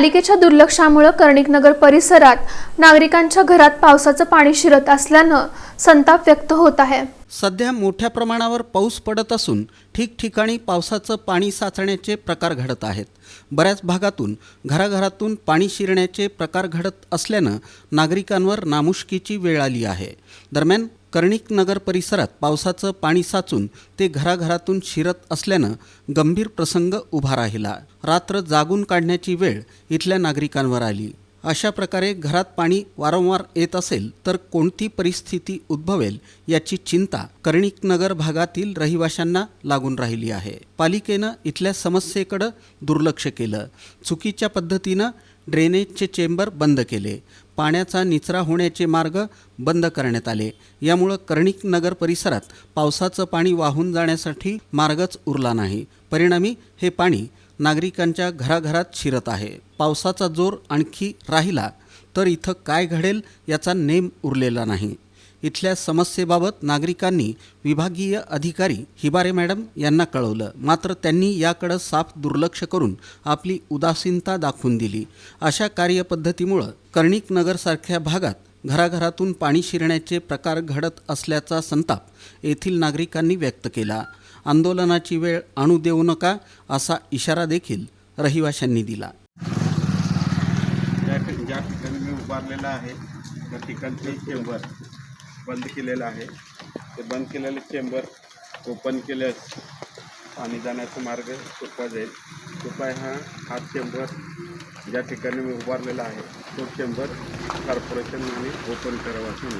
पालिकेच्या दुर्लक्षामुळे कर्णिकनगर परिसरात नागरिकांच्या घरात पावसाचं पाणी शिरत असल्यानं संताप व्यक्त होत आहे. सध्या मोठ्या प्रमाणावर पाऊस पडत असून ठिकठिकाणी पावसाचं पाणी साचण्याचे प्रकार घडत आहेत. बऱ्याच भागातून घराघरातून पाणी शिरण्याचे प्रकार घडत असल्यानं नागरिकांवर नामुष्कीची वेळ आली आहे. दरम्यान कर्णिक नगर परिसरात पावसाचं पाणी साचून ते घराघरातून शिरत असल्यानं गंभीर प्रसंग उभा राहिला. रात्र जागून काढण्याची वेळ इथल्या नागरिकांवर आली. अशा प्रकारे घरात पाणी वारंवार येत असेल तर कोणती परिस्थिती उद्भवेल याची चिंता कर्णिकनगर भागातील रहिवाशांना लागून राहिली आहे. पालिकेनं इथल्या समस्येकडं दुर्लक्ष केलं. चुकीच्या पद्धतीनं ड्रेनेजचे चेंबर बंद केले. पाण्याचा निचरा होण्याचे मार्ग बंद करण्यात आले. यामुळं कर्णिक नगर परिसरात पावसाचं पाणी वाहून जाण्यासाठी मार्गच उरला नाही. परिणामी हे पाणी नागरिकांच्या घराघरात शिरत आहे. पावसाचा जोर आणखी राहिला तर इथं काय घडेल याचा नेम उरलेला नाही. इथल्या समस्येबाबत नागरिकांनी विभागीय अधिकारी हिबारे मॅडम यांना कळवलं. मात्र त्यांनी याकडं साफ दुर्लक्ष करून आपली उदासीनता दाखवून दिली. अशा कार्यपद्धतीमुळं कर्णिक नगरसारख्या भागात घराघरातून पाणी शिरण्याचे प्रकार घडत असल्याचा संताप येथील नागरिकांनी व्यक्त केला. आंदोलनाची वेळ आणू देऊ नका असा इशारा देखील रहिवाशांनी दिला. ज्या ज्या ठिकाणी मी उभारलेला आहे त्या ठिकाणचे चेंबर बंद केलेलं आहे. ते बंद केलेले चेंबर ओपन केल्यास पाणी जाण्याचा मार्ग सोपा जाईल. कृपया हा हा चेंबर ज्या ठिकाणी मी उभारलेला आहे तो चेंबर कॉर्पोरेशनने ओपन करावा असं